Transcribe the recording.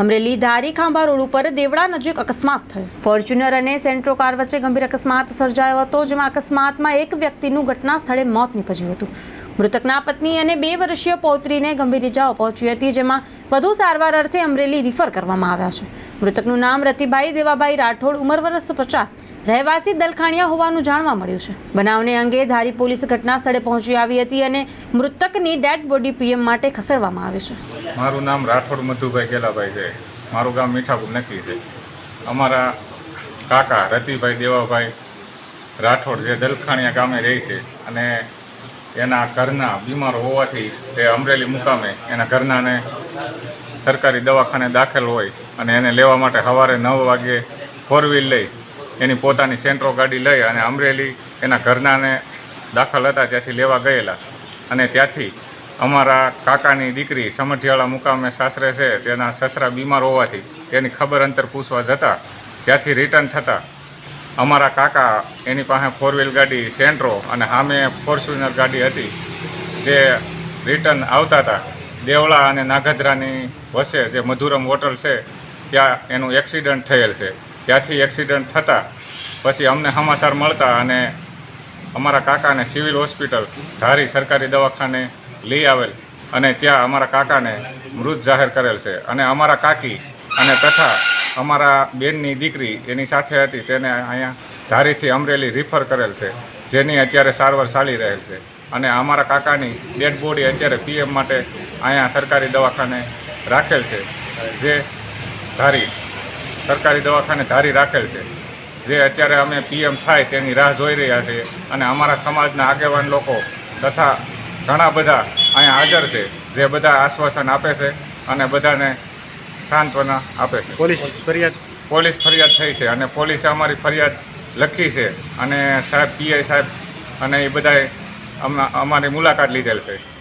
Amreli Dhari Khambha road ઉપર દેવડા નજીક અકસ્માત થયો. ફોર્ચ્યુનર અને સેન્ટ્રો કાર વચ્ચે ગંભીર અકસ્માત સર્જાયો હતો, જેમાં અકસ્માતમાં એક વ્યક્તિનું ઘટના સ્થળે મોત નીપજ્યું હતું. મૃતકના પત્ની અને બે વર્ષીય પૌત્રીને ગંભીર ઇજાઓ પહોંચી હતી, જેમાં વધુ સારવાર અર્થે અમરેલી રિફર કરવામાં આવ્યા છે. મૃતકનું નામ રતિભાઈ દેવાભાઈ રાઠોડ, ઉંમર વર્ષ પચાસ, રહેવાસી દલખાણિયા હોવાનું જાણવા મળ્યું છે. બનાવને અંગે ધારી પોલીસ ઘટના સ્થળે પહોંચી આવી હતી અને મૃતકની ડેડ બોડી પીએમ માટે ખસેડવામાં આવી છે. મારું નામ રાઠોડ મધુભાઈ ગેલાભાઈ છે. મારું ગામ મીઠાપુર નક્કી છે. અમારા કાકા રતિભાઈ દેવાભાઈ રાઠોડ જે દલખાણિયા ગામે રહે છે અને એના ઘરના બીમાર હોવાથી તે અમરેલી મુકામે એના ઘરનાને સરકારી દવાખાને દાખલ હોય અને એને લેવા માટે સવારે નવ વાગે ફોર વ્હીલ લઈ એની પોતાની સેન્ટ્રો ગાડી લઈ અને અમરેલી એના ઘરનાને દાખલ હતા, ત્યાંથી લેવા ગયેલા. અને ત્યાંથી અમારા કાકાની દીકરી સમઢિયાળા મુકામે સાસરે છે, તેના સસરા બીમાર હોવાથી તેની ખબર અંતર પૂછવા જતાં ત્યાંથી રિટર્ન થતાં અમારા કાકા એની પાસે ફોર વ્હીલ ગાડી સેન્ટ્રો અને સામે ફોર્ચ્યુનર ગાડી હતી. જે રિટર્ન આવતા હતા. દેવળા અને નાગધરાની વચ્ચે જે મધુરમ હોટલ છે, ત્યાં એનું એક્સિડન્ટ થયેલ છે. ત્યાંથી એક્સિડન્ટ થતાં પછી અમને સમાચાર મળતા અને અમારા કાકાને સિવિલ હોસ્પિટલ ધારી સરકારી દવાખાને લઈ આવેલ અને ત્યાં અમારા કાકાને મૃત જાહેર કરેલ છે. અને અમારા કાકી અને તથા અમારા બેનની દીકરી એની સાથે હતી, તેને અહીંયા ધારીથી અમરેલી રિફર કરેલ છે, જેની અત્યારે સારવાર ચાલી રહેલ છે. અને અમારા કાકાની ડેડ બોડી અત્યારે પીએમ માટે અહીંયા સરકારી દવાખાને રાખેલ છે, જે ધારી સરકારી દવાખાને ધારી રાખેલ છે. જે અત્યારે અમે પીએમ થાય તેની રાહ જોઈ રહ્યા છીએ અને અમારા સમાજના આગેવાન લોકો તથા ઘણા બધા અહીંયા હાજર છે, જે બધા આશ્વાસન આપે છે અને બધાને સાંત્વના આપે છે. પોલીસ ફરિયાદ? પોલીસ ફરિયાદ થઈ છે અને પોલીસે અમારી ફરિયાદ લખી છે અને સાહેબ પીઆઈ સાહેબ અને એ બધાએ અમ- અમારી મુલાકાત લીધેલ છે.